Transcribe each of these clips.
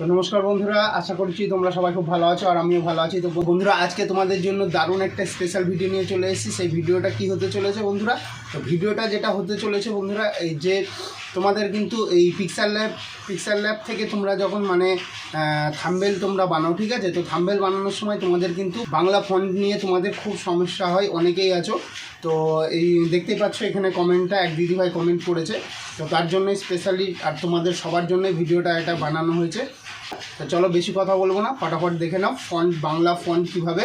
তো নমস্কার বন্ধুরা, আশা করছি তোমরা সবাই খুব ভালো আছো আর আমিও ভালো আছি। তো বন্ধুরা, আজকে তোমাদের জন্য দারুণ একটা স্পেশাল ভিডিও নিয়ে চলে এসেছি। সেই ভিডিওটা কি হতে চলেছে বন্ধুরা? তো ভিডিওটা যেটা হতে চলেছে বন্ধুরা, এই যে তোমাদের কিন্তু এই পিক্সার ল্যাব পিক্সার ল্যাব থেকে তোমরা যখন মানে থাম্বেল তোমরা বানাও, ঠিক আছে? তো থাম্বেল বানানোর সময় তোমাদের কিন্তু বাংলা ফন্ট নিয়ে তোমাদের খুব সমস্যা হয়, অনেকেই আছো। তো এই দেখতেই পাচ্ছ এখানে কমেন্টটা এক দিদিভাই কমেন্ট করেছে। তো তার জন্যই স্পেশালি আর তোমাদের সবার জন্য ভিডিওটা এটা বানানো হয়েছে। তো চলো বেশি কথা বলব না, ফটাফট দেখে নাও ফন্ট বাংলা ফন্ট কীভাবে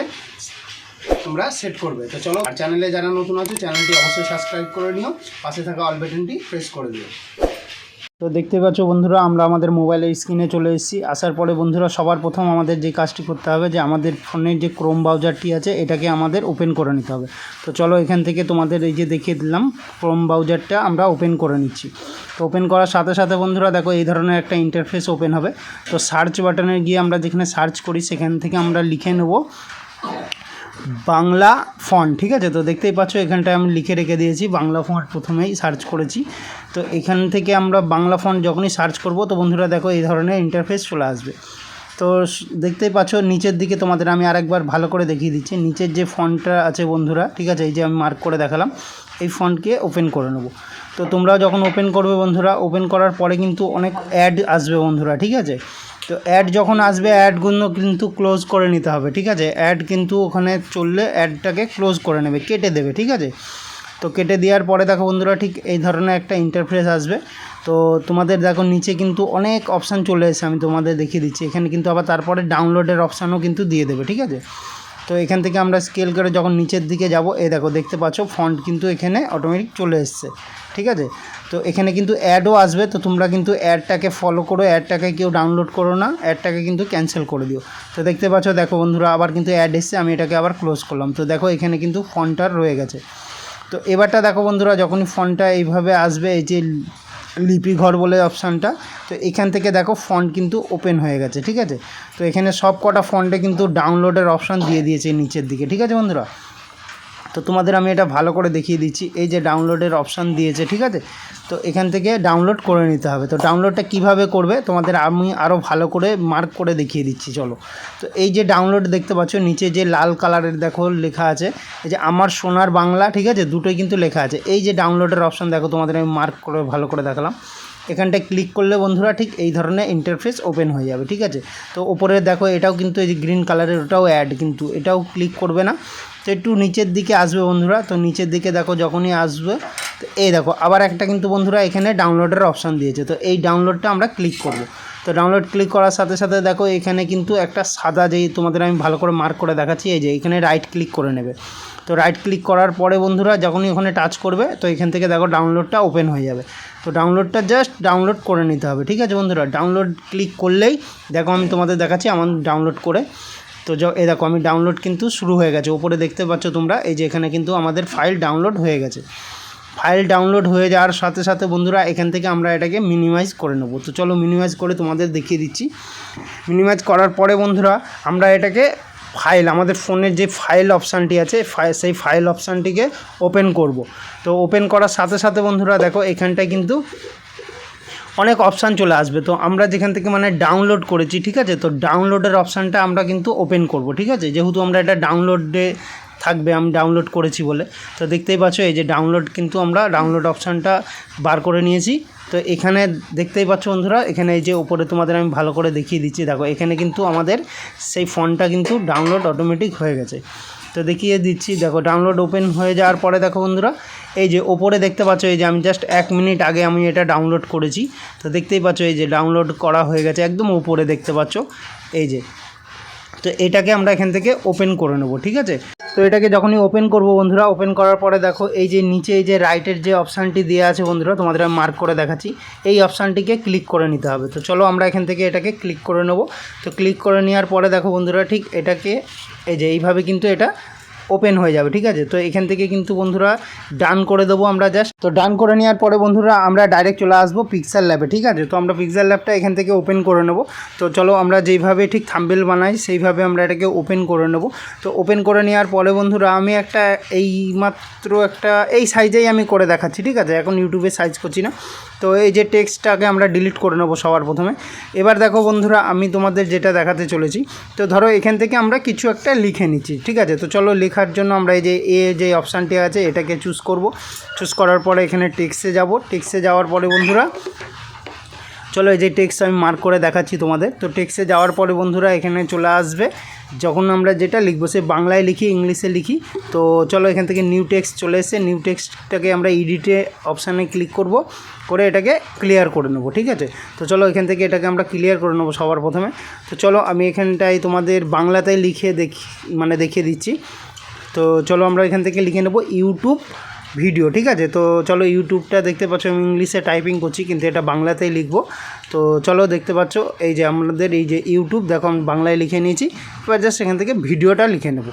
তোমরা সেট করবে। তো চলো, আর চ্যানেলে যারা নতুন আছে চ্যানেলটি অবশ্যই সাবস্ক্রাইব করে নিও, পাশে থাকা অল বাটনটি প্রেস করে দিও। তো দেখতে পাচ্ছ বন্ধুরা, আমরা আমাদের মোবাইলের স্ক্রিনে চলে এসেছি। আসার পরে বন্ধুরা, সবার প্রথম আমাদের যে কাজটি করতে হবে, যে আমাদের ফোনের যে ক্রোম ব্রাউজারটি আছে, এটাকে আমাদের ওপেন করে নিতে হবে। তো চলো এখান থেকে তোমাদের এই যে দেখিয়ে দিলাম ক্রোম ব্রাউজারটা আমরা ওপেন করে নিচ্ছি। তো ওপেন করার সাথে সাথে বন্ধুরা, দেখো এই ধরনের একটা ইন্টারফেস ওপেন হবে। তো সার্চ বাটনে গিয়ে আমরা যেখানে সার্চ করি, সেখান থেকে আমরা লিখে নেব বাংলা ফন্ট ঠিক আছে? তো দেখতেই পাচ্ছ, এখানটায় আমি লিখে রেখে দিয়েছি, বাংলা ফন্ট প্রথমেই সার্চ করেছি। তো এখান থেকে আমরা বাংলা ফন্ট যখনই সার্চ করব, তো বন্ধুরা দেখো, এই ধরনের ইন্টারফেস চলে আসবে। তো দেখতেই পাচ্ছ, নিচের দিকে তোমাদের আমি আরেকবার ভালো করে দেখিয়ে দিচ্ছি। নিচের যে ফন্টটা আছে বন্ধুরা, ঠিক আছে, এই যে আমি মার্ক করে দেখালাম, এই ফন্টকে ওপেন করে নেব। তো তোমরা যখন ওপেন করবে বন্ধুরা ওপেন করার পরে কিন্তু অনেক অ্যাড আসবে বন্ধুরা, ঠিক আছে? তো অ্যাড যখন আসবে অ্যাডগুলো কিন্তু ক্লোজ করে নিতে হবে, ঠিক আছে? অ্যাড কিন্তু ওখানে চললে অ্যাডটাকে ক্লোজ করে নেবে, কেটে দেবে, ঠিক আছে? তো কেটে দেওয়ার পরে দেখো বন্ধুরা, ঠিক এই ধরনের একটা ইন্টারফেস আসবে। তো তোমাদের দেখো নিচে কিন্তু অনেক অপশান চলে এসেছে, আমি তোমাদের দেখিয়ে দিচ্ছি। এখানে কিন্তু আবার তারপরে ডাউনলোডের অপশানও কিন্তু দিয়ে দেবে, ঠিক আছে? তো এখান থেকে আমরা স্কেল করে যখন নিচের দিকে যাব, এই দেখো দেখতে পাচ্ছ ফন্ট কিন্তু এখানে অটোমেটিক চলে এসছে, ঠিক আছে? তো এখানে কিন্তু অ্যাডও আসবে, তো তোমরা কিন্তু অ্যাডটাকে ফলো করো অ্যাডটাকে কেউ ডাউনলোড করো না অ্যাডটাকে কিন্তু ক্যান্সেল করে দিও। তো দেখতে পাচ্ছ, দেখো বন্ধুরা, আবার কিন্তু অ্যাড এসছে, আমি এটাকে আবার ক্লোজ করলাম। তো দেখো এখানে কিন্তু ফন্টটা রয়ে গেছে। তো এবারটা দেখো বন্ধুরা, যখনই ফন্টটা এইভাবে আসবে, এই যে লিপি ঘর বলে অপশানটা। তো এখান থেকে দেখো ফন্ট কিন্তু ওপেন হয়ে গেছে, ঠিক আছে? তো এখানে সব কটা ফন্টে কিন্তু ডাউনলোডের অপশান দিয়ে দিয়েছে নিচের দিকে, ঠিক আছে বন্ধুরা? তো তোমাদের আমি এটা ভালো করে দেখিয়ে দিচ্ছি। এই যে ডাউনলোডের অপশান দিয়েছে, ঠিক আছে? তো এখান থেকে ডাউনলোড করে নিতে হবে। তো ডাউনলোডটা কীভাবে করবে তোমাদের আমি আরও ভালো করে মার্ক করে দেখিয়ে দিচ্ছি, চলো। তো এই যে ডাউনলোড দেখতে পাচ্ছ, নিচে যে লাল কালারের দেখো লেখা আছে, এই যে আমার সোনার বাংলা, ঠিক আছে? দুটোই কিন্তু লেখা আছে। এই যে ডাউনলোডের অপশান দেখো, তোমাদের আমি মার্ক করে, ভালো করে দেখালাম। এখানটায় ক্লিক করলে বন্ধুরা ঠিক এই ধরনের ইন্টারফেস ওপেন হয়ে যাবে, ঠিক আছে? তো ওপরে দেখো, এটাও কিন্তু এই যে গ্রিন কালারের ওটাও অ্যাড কিন্তু, এটাও ক্লিক করবে না। তো একটু নিচের দিকে আসবে বন্ধুরা। তো নিচের দিকে দেখো যখনই আসবে, তো এই দেখো, আবার একটা কিন্তু বন্ধুরা এখানে ডাউনলোডের অপশান দিয়েছে। তো এই ডাউনলোডটা আমরা ক্লিক করব। তো ডাউনলোড ক্লিক করার সাথে সাথে দেখো এখানে কিন্তু একটা সাদা যেই তোমাদের আমি ভালো করে মার্ক করে দেখাচ্ছি, এই যে এখানে রাইট ক্লিক করে নেবে। তো রাইট ক্লিক করার পরে বন্ধুরা যখনই ওখানে টাচ করবে, তো এখান থেকে দেখো ডাউনলোডটা ওপেন হয়ে যাবে। তো ডাউনলোডটা জাস্ট ডাউনলোড করে নিতে হবে, ঠিক আছে বন্ধুরা? ডাউনলোড ক্লিক করলেই দেখো আমি তোমাদের দেখাচ্ছি, আমার ডাউনলোড করে তো এই দেখো, আমি ডাউনলোড কিন্তু শুরু হয়ে গেছে। ওপরে দেখতে পাচ্ছ তোমরা, এই যে এখানে কিন্তু আমাদের ফাইল ডাউনলোড হয়ে গেছে। ফাইল ডাউনলোড হয়ে যাওয়ার সাথে সাথে বন্ধুরা, এখান থেকে আমরা এটাকে মিনিমাইজ করে নেব। তো চলো মিনিমাইজ করে তোমাদের দেখিয়ে দিচ্ছি। মিনিমাইজ করার পরে বন্ধুরা, আমরা এটাকে ফাইল আমাদের ফোনের যে ফাইল অপশানটি আছে সেই ফাইল অপশানটিকে ওপেন করব। তো ওপেন করার সাথে সাথে বন্ধুরা, দেখো, এখানটায় কিন্তু অনেক অপশান চলে আসবে। তো আমরা যেখান থেকে মানে ডাউনলোড করেছি, ঠিক আছে? তো ডাউনলোডের অপশানটা আমরা কিন্তু ওপেন করব, ঠিক আছে? যেহেতু আমরা এটা ডাউনলোডে থাকবে, আমি ডাউনলোড করেছি বলে। তো দেখতেই পাচ্ছ, এই যে ডাউনলোড কিন্তু আমরা ডাউনলোড অপশানটা বার করে নিয়েছি। তো এখানে দেখতেই পাচ্ছ বন্ধুরা, এখানে এই যে উপরে তোমাদের আমি ভালো করে দেখিয়ে দিচ্ছি। দেখো, এখানে কিন্তু আমাদের সেই ফোনটা কিন্তু ডাউনলোড অটোমেটিক হয়ে গেছে। তো দেখিয়ে দিচ্ছি। দেখো ডাউনলোড ওপেন হয়ে যাওয়ার পরে দেখো বন্ধুরা, এই যে ওপরে দেখতে পাচ্ছ, এই যে আমি জাস্ট এক মিনিট আগে আমি এটা ডাউনলোড করেছি। তো দেখতেই পাচ্ছ, এই যে ডাউনলোড করা হয়ে গেছে, একদম ওপরে দেখতে পাচ্ছ, এই যে। তো এটাকে আমরা এখান থেকে ওপেন করে নেব, ঠিক আছে? তো এটাকে যখনই ওপেন করব বন্ধুরা ওপেন করার পরে দেখো এই যে নিচে এই যে রাইটের যে অপশানটি দেওয়া আছে বন্ধুরা, তোমাদের আমি মার্ক করে দেখাচ্ছি। এই অপশানটিকে ক্লিক করে নিতে হবে। তো চলো আমরা এখান থেকে এটাকে ক্লিক করে নেব। তো ক্লিক করে নেওয়ার পরে দেখো বন্ধুরা, ঠিক এটাকে এই যে এইভাবে কিন্তু এটা ওপেন হয়ে যাবে, ঠিক আছে? তো এখান থেকে কিন্তু বন্ধুরা ডান করে দেবো আমরা জাস্ট তো ডান করে নেওয়ার পরে বন্ধুরা আমরা ডাইরেক্ট চলে আসব পিক্সেল ল্যাবে ঠিক আছে? তো আমরা পিক্সেল ল্যাবটা এখান থেকে ওপেন করে নেব। তো চলো আমরা যেইভাবে ঠিক থাম্বেল বানাই, সেইভাবে আমরা এটাকে ওপেন করে নেব। তো ওপেন করে নেওয়ার পরে বন্ধুরা আমি একটা এই মাত্র একটা, এই সাইজেই আমি করে দেখাচ্ছি, ঠিক আছে? এখন ইউটিউবে সাইজ করছি না। তো এই যে টেক্সটটাকে আমরা ডিলিট করে নেব সবার প্রথমে। এবার দেখো বন্ধুরা, আমি তোমাদের যেটা দেখাতে চলেছি, তো ধরো এখান থেকে আমরা কিছু একটা লিখে নিচ্ছি, ঠিক আছে? তো চলো লেখার জন্য আমরা এই যে এ যে অপশানটি আছে, এটাকে চুজ করব। চুজ করার পরে এখানে টেক্সে যাব। টেক্সে যাওয়ার পরে বন্ধুরা চলো এই যে টেক্সট আমি মার্ক করে দেখাচ্ছি তোমাদের। তো টেক্সটে যাওয়ার পরে বন্ধুরা এখানে চলে আসবে। যখন আমরা যেটা লিখব, সে বাংলায় লিখি, ইংলিশে লিখি। তো চলো এখান থেকে নিউ টেক্সট চলে এসে নিউ টেক্সটটাকে আমরা এডিটে অপশানে ক্লিক করব। করে এটাকে ক্লিয়ার করে নেব, ঠিক আছে? তো চলো এখান থেকে এটাকে আমরা ক্লিয়ার করে নেব সবার প্রথমে। তো চলো আমি এখানটায় তোমাদের বাংলাতেই লিখে দেখি মানে দেখিয়ে দিচ্ছি। তো চলো আমরা এখান থেকে লিখে নেব ইউটিউব ভিডিও ঠিক আছে? তো চলো ইউটিউবটা দেখতে পাচ্ছ, আমি ইংলিশে টাইপিং করছি, কিন্তু এটা বাংলাতেই লিখব। তো চলো দেখতে পাচ্ছ, এই যে আমাদের এই যে ইউটিউব দেখো আমি বাংলায় লিখে নিয়েছি। এবার জাস্ট এখান থেকে ভিডিওটা লিখে নেব।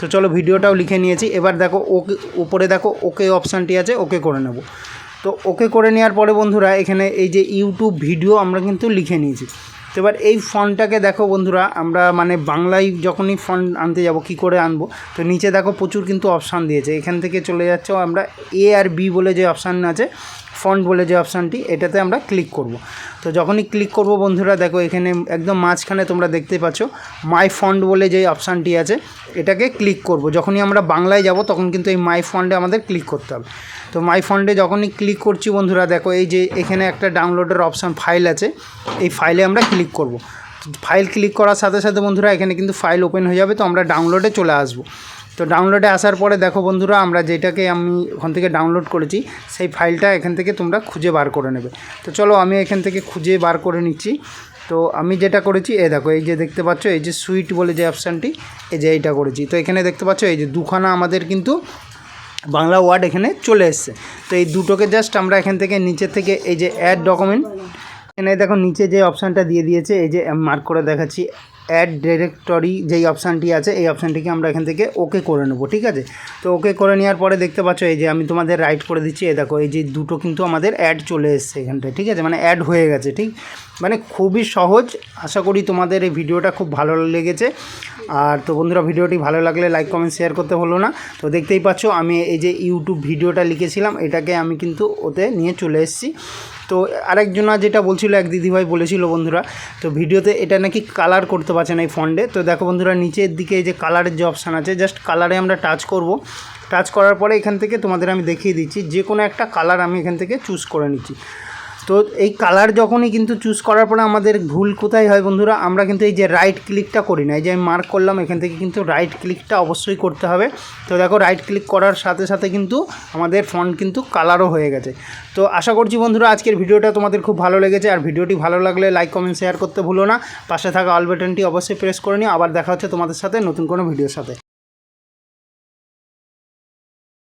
তো চলো ভিডিওটাও লিখে নিয়েছি। এবার দেখো, ওকে, উপরে দেখো, ওকে অপশানটি আছে, ওকে করে নেব। তো ওকে করে নেওয়ার পরে বন্ধুরা, এখানে এই যে ইউটিউব ভিডিও আমরা কিন্তু লিখে নিয়েছি। তো এবার এই ফন্টটাকে দেখো বন্ধুরা, আমরা মানে বাংলায় যখনই ফন্ট আনতে যাব, কি করে আনব, তো নিচে দেখো প্রচুর কিন্তু অপশান দিয়েছে। এখান থেকে চলে যাচ্ছে আমরা এ আর বি বলে যে অপশান আছে, ফন্ট বলে যে অপশানটি, এটাতে আমরা ক্লিক করব। তো যখনই ক্লিক করব বন্ধুরা, দেখো এখানে একদম মাঝখানে তোমরা দেখতে পাচ্ছ, মাই ফন্ট বলে যে অপশানটি আছে, এটাকে ক্লিক করব। যখনই আমরা বাংলায় যাব, তখন কিন্তু এই মাই ফন্ডে আমাদের ক্লিক করতে হবে। তো মাই ফন্ডে যখনই ক্লিক করছি বন্ধুরা, দেখো এই যে এখানে একটা ডাউনলোডের অপশান ফাইল আছে, এই ফাইলে আমরা ক্লিক করব। ফাইল ক্লিক করার সাথে সাথে বন্ধুরা, এখানে কিন্তু ফাইল ওপেন হয়ে যাবে, তো আমরা ডাউনলোডে চলে আসব। তো ডাউনলোডে আসার পরে দেখো বন্ধুরা, আমরা যেটাকে আমি ওখান থেকে ডাউনলোড করেছি, সেই ফাইলটা এখান থেকে তোমরা খুঁজে বার করে নেবে। তো চলো, আমি এখান থেকে খুঁজে বার করে নিচ্ছি। তো আমি যেটা করেছি, এ দেখো, এই যে দেখতে পাচ্ছ, এই যে সুইট বলে যে অপশানটি এই যে এইটা করেছি। তো এখানে দেখতে পাচ্ছ, এই যে দুখানা আমাদের কিন্তু বাংলা ওয়ার্ড এখানে চলে এসছে। তো এই দুটোকে জাস্ট আমরা এখান থেকে নিচে থেকে, এই যে অ্যাড ডকুমেন্ট এখানে দেখো নিচে যে অপশানটা দিয়ে দিয়েছে, এই যে মার্ক করে দেখাচ্ছি অ্যাড ডিরেক্টরি যেই অপশানটি আছে, এই অপশানটিকে আমরা এখান থেকে ওকে করে নেব, ঠিক আছে? তো ওকে করে নেওয়ার পরে দেখতে পাচ্ছ, এই যে আমি তোমাদের রাইট করে দিচ্ছি, এই দেখো, এই যে দুটো কিন্তু আমাদের অ্যাড চলে এসছে এখানটায়, ঠিক আছে? মানে অ্যাড হয়ে গেছে, ঠিক? মানে খুবই সহজ, আশা করি তোমাদের এই ভিডিওটা খুব ভালো লেগেছে। আর তো বন্ধুরা, ভিডিওটি ভালো লাগলে লাইক কমেন্ট শেয়ার করতে হলো না। তো দেখতেই পাচ্ছ, আমি এই যে ইউটিউব ভিডিওটা লিখেছিলাম, এটাকে আমি কিন্তু ওতে নিয়ে চলে এসেছি। তো আরেকজনা যেটা বলছিল, এক দিদিভাই বলেছিল বন্ধুরা, তো ভিডিওতে এটা নাকি কালার করতে পারছে না এই ফন্ডে তো দেখো বন্ধুরা, নিচের দিকে যে কালারের যে অপশান আছে জাস্ট কালারে আমরা টাচ করব। টাচ করার পরে এখান থেকে তোমাদের আমি দেখিয়ে দিচ্ছি, যে কোনো একটা কালার আমি এখান থেকে চুজ করে নিচ্ছি। তো এই কালার যখনই কিন্তু চুজ করার পরে আমাদের ভুল কোথায় হয় বন্ধুরা, আমরা কিন্তু এই যে রাইট ক্লিকটা করি না, এই যে আমি মার্ক করলাম, এখান থেকে কিন্তু রাইট ক্লিকটা অবশ্যই করতে হবে। তো দেখো রাইট ক্লিক করার সাথে সাথে কিন্তু আমাদের ফন্ট কিন্তু কালারও হয়ে গেছে। তো আশা করছি বন্ধুরা আজকের ভিডিওটা তোমাদের খুব ভালো লেগেছে, আর ভিডিওটি ভালো লাগলে লাইক কমেন্ট শেয়ার করতে ভুলো না। পাশে থাকা অল বাটনটি অবশ্যই প্রেস করে নিও। আবার দেখা হচ্ছে তোমাদের সাথে নতুন কোনো ভিডিওর সাথে।